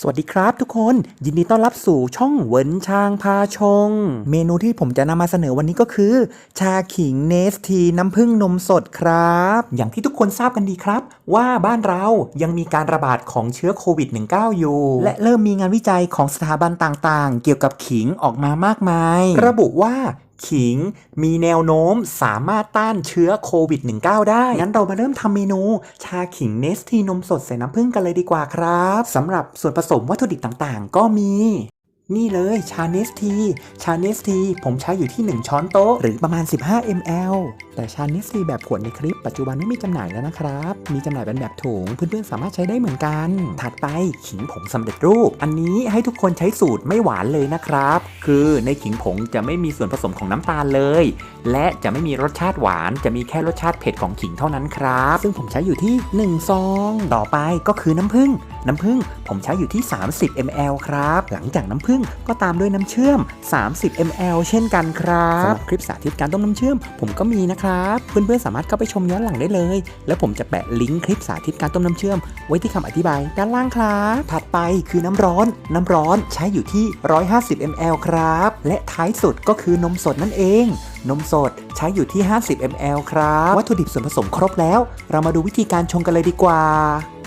สวัสดีครับทุกคนยินดีต้อนรับสู่ช่องเวินชางพาชง เมนูที่ผมจะนำมาเสนอวันนี้ก็คือ ชาขิงเนสทีน้ำผึ้งนมสดครับ อย่างที่ทุกคนทราบกันดีครับ ว่าบ้านเรายังมีการระบาดของเชื้อโควิด -19 อยู่ และเริ่มมีงานวิจัยของสถาบันต่างๆ เกี่ยวกับขิงออกมามากมาย ระบุว่าขิง มีแนวโน้มสามารถต้านเชื้อโควิด -19 ได้ งั้นเรามาเริ่มทำเมนู ชาขิงเนสทีนมสดใส่น้ำผึ้งกันเลยดีกว่าครับสำหรับส่วนผสมวัตถุดิบต่างๆ ก็มี นี่เลยชาเนสทีชาเนสทีผมใช้อยู่ที่ 1 ช้อนโต๊ะ หรือประมาณ 15 ml แต่ชาเนสทีแบบขวดในคลิปปัจจุบันไม่มีจำหน่ายแล้วนะครับ มีจำหน่ายเป็นแบบถุงเพื่อนๆสามารถใช้ได้เหมือนกัน ถัดไปขิงผงสำเร็จรูป อันนี้ให้ทุกคนใช้สูตรไม่หวานเลยนะครับ คือในขิงผงจะไม่มีส่วนผสมของน้ำตาลเลย และจะไม่มีรสชาติหวาน จะมีแค่รสชาติเผ็ดของขิงเท่านั้นครับ ซึ่งผมใช้อยู่ที่ 1 ซอง ต่อไปก็คือน้ำผึ้ง น้ำผึ้งผมใช้อยู่ที่ 30 ml ครับ หลังจากน้ำผึ้งก็ตามด้วยน้ำเชื่อม 30 ml เช่นกันครับสำหรับคลิปสาธิตการต้มน้ำเชื่อม ผมก็มีนะครับ เพื่อนๆสามารถเข้าไปชมย้อนหลังได้เลย แล้วผมจะแปะลิงก์คลิปสาธิตการต้มน้ำเชื่อม ไว้ที่คำอธิบายด้านล่างครับ ถัดไปคือน้ำร้อน น้ำร้อนใช้อยู่ที่ 150 ml ครับ และท้ายสุดก็คือนมสดนั่นเอง นมสดใช้อยู่ที่ 50 ml ครับ วัตถุดิบส่วนผสมครบแล้ว เรามาดูวิธีการชงกันเลยดีกว่า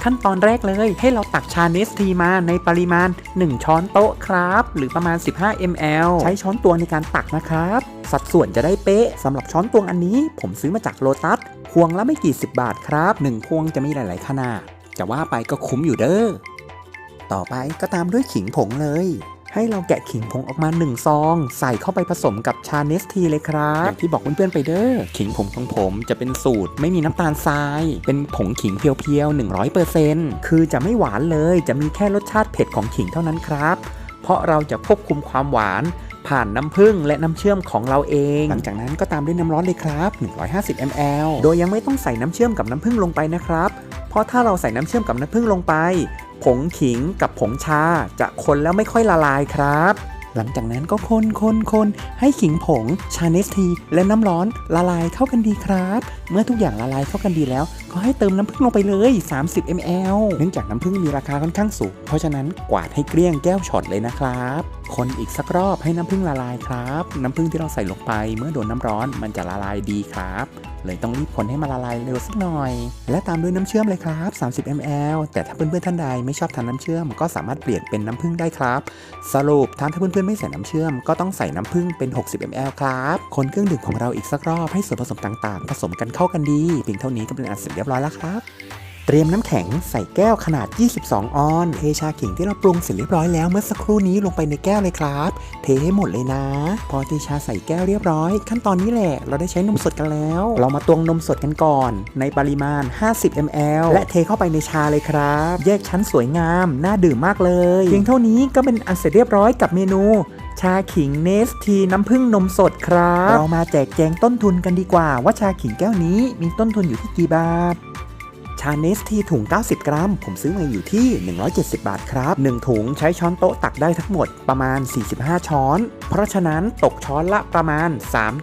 ขั้นตอนแรกเลยให้เราตักชาเนสทีมาในปริมาณ 1 ช้อนโต๊ะครับ หรือประมาณ 15 ml ใช้ช้อนตวงในการตักนะครับ สัดส่วนจะได้เป๊ะสำหรับช้อนตวงอันนี้ ผมซื้อมาจากโลตัสพวงละไม่กี่สิบบาทครับ 1 พวงจะมีหลาย ๆ ขนาดจะว่าไปก็คุ้มอยู่เด้อต่อไปก็ตามด้วยขิงผงเลย ให้เราแกะขิงผงออกมา1ซอง ใส่เข้าไปผสมกับชาเนสทีเลยครับอย่างที่บอกเพื่อนๆไปเด้อขิงผงของผมจะเป็นสูตรไม่มีน้ำตาลทราย เป็นผงขิงเพียวๆ100%คือจะไม่หวานเลยจะมีแค่รสชาติเผ็ดของขิงเท่านั้นครับ เพราะเราจะควบคุมความหวานผ่านน้ำผึ้งและน้ำเชื่อมของเราเอง หลังจากนั้นก็ตามด้วยน้ำร้อนเลยครับ 150 ml โดยยังไม่ต้องใส่น้ำเชื่อมกับน้ำผึ้งลงไปนะครับ เพราะถ้าเราใส่น้ำเชื่อมกับน้ำผึ้งลงไป ผงขิงกับผงชาจะคนแล้วไม่ค่อยละลายครับ หลังจากนั้นก็คนคนคนให้ขิงผงชาเนสทีและน้ำร้อนละลายเข้ากันดีครับ เมื่อทุกอย่างละลายเข้ากันดีแล้ว ก็ให้เติมน้ำผึ้งลงไปเลย 30 ml เนื่องจากน้ำผึ้งมีราคาค่อนข้างสูง เพราะฉะนั้นกวาดให้เกลี้ยงแก้วช็อตเลยนะครับ คนอีกสักรอบให้น้ำผึ้งละลายครับ น้ำผึ้งที่เราใส่ลงไปเมื่อโดนน้ำร้อนมันจะละลายดีครับเลยต้องรีบคนให้มันละลายเร็วสักหน่อย และตามด้วยน้ำเชื่อมเลยครับ 30 ml แต่ถ้าเพื่อนๆท่านใดไม่ชอบทานน้ำเชื่อม ก็สามารถเปลี่ยนเป็นน้ำผึ้งได้ครับ สรุปถ้าเพื่อนๆไม่ใส่น้ำเชื่อม ก็ต้องใส่น้ำผึ้งเป็น 60 ml ครับ คนเครื่องดื่มของเราอีกสักรอบให้ส่วนผสมต่างๆ ผสมกันเข้ากันดีเพียงเท่านี้ก็เป็นอันเสร็จเรียบร้อยแล้วครับ เตรียมน้ำแข็งใส่แก้วขนาด 22 ออนเทชาขิงที่เราปรุงเสร็จเรียบร้อยแล้วเมื่อสักครู่นี้ลงไปในแก้วเลยครับ เทให้หมดเลยนะ พอเทชาใส่แก้วเรียบร้อย ขั้นตอนนี้แหละเราได้ใช้นมสดกันแล้ว เรามาตวงนมสดกันก่อน ในปริมาณ 50 ml และเทเข้าไปในชาเลยครับ แยกชั้นสวยงาม น่าดื่มมากเลยเพียงเท่านี้ก็เป็นอันเสร็จเรียบร้อยกับเมนูชาขิงเนสทีน้ำผึ้งนมสดครับ เรามาแจกแจงต้นทุนกันดีกว่าว่าชาขิงแก้วนี้มีต้นทุนอยู่ที่กี่บาทาเนสทีถุง 90 กรัม ผมซื้อมาอยู่ที่ 170 บาทครับ 1 ถุงใช้ช้อนโต๊ะตักได้ทั้งหมดประมาณ 45 ช้อน เพราะฉะนั้นตกช้อนละประมาณ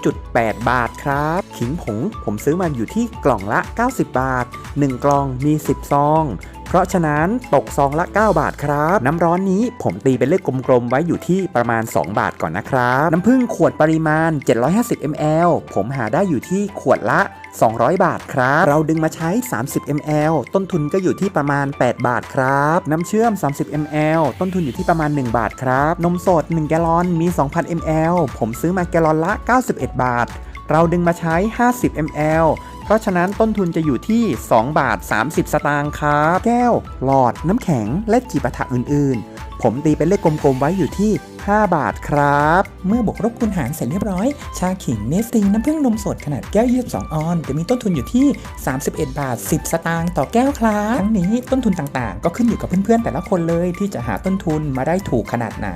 3.8 บาทครับ ขิงผงผมซื้อมาอยู่ที่กล่องละ 90 บาท 1 กล่องมี 10 ซองเพราะฉะนั้นตกซองละ 9 บาทครับ น้ำร้อนนี้ผมตีเป็นเลขกลมๆ ไว้อยู่ที่ประมาณ 2 บาทก่อนนะครับ น้ำผึ้งขวดปริมาณ 750 ml ผมหาได้อยู่ที่ขวดละ 200 บาทครับ เราดึงมาใช้ 30 ml ต้นทุนก็อยู่ที่ประมาณ 8 บาทครับ น้ำเชื่อม 30 ml ต้นทุนอยู่ที่ประมาณ 1 บาทครับ นมสด 1 แกลลอนมี 2,000 ml ผมซื้อมาแกลลอนละ 91 บาท เราดึงมาใช้ 50 ml เพราะฉะนั้นต้นทุนจะอยู่ที่ 2 บาท 30 สตางค์ครับ แก้ว หลอด น้ำแข็ง และจิปาถะอื่นๆ ผมตีเป็นเลขกลมๆไว้อยู่ที่ 5 บาทครับ เมื่อบวกลบคูณหารเสร็จเรียบร้อย ชาขิงเนสติงน้ำผึ้งนมสดขนาดแก้ว 22 ออนจะมีต้นทุนอยู่ที่ 31 บาท 10 สตางค์ต่อแก้วครับทั้งนี้ต้นทุนต่างๆ ก็ขึ้นอยู่กับเพื่อนๆ แต่ละคนเลยที่จะหาต้นทุนมาได้ถูกขนาดไหน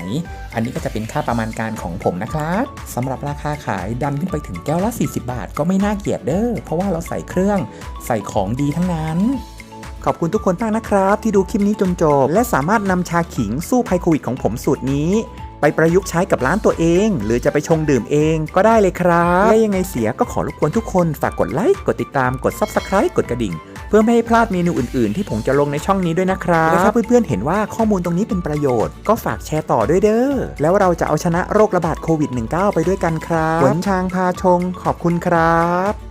อันนี้ก็จะเป็นค่าประมาณการของผมนะครับสำหรับราคาขายดันขึ้นไปถึงแก้วละ 40 บาท ก็ไม่น่าเกลียดเด้อเพราะว่าเราใส่เครื่อง ใส่ของดีทั้งนั้น ขอบคุณทุกคนมากนะครับ ที่ดูคลิปนี้จนจบ และสามารถนำชาขิงสู้ภัยโควิดของผมสูตรนี้ไปประยุกต์ใช้กับร้านตัวเอง หรือจะไปชงดื่มเองก็ได้เลยครับ และยังไงเสียก็ขอรบกวนทุกคนฝากกดไลค์กดติดตามกด Subscribe กดกระดิ่ง เพื่อไม่ให้พลาดเมนูอื่นๆ ที่ผมจะลงในช่องนี้ด้วยนะครับและถ้าเพื่อนๆเห็นว่าข้อมูลตรงนี้เป็นประโยชน์ ก็ฝากแชร์ต่อด้วยเด้อแล้วเราจะเอาชนะโรคระบาดโควิด -19 ไปด้วยกันครับหวนชางพาชงขอบคุณครับ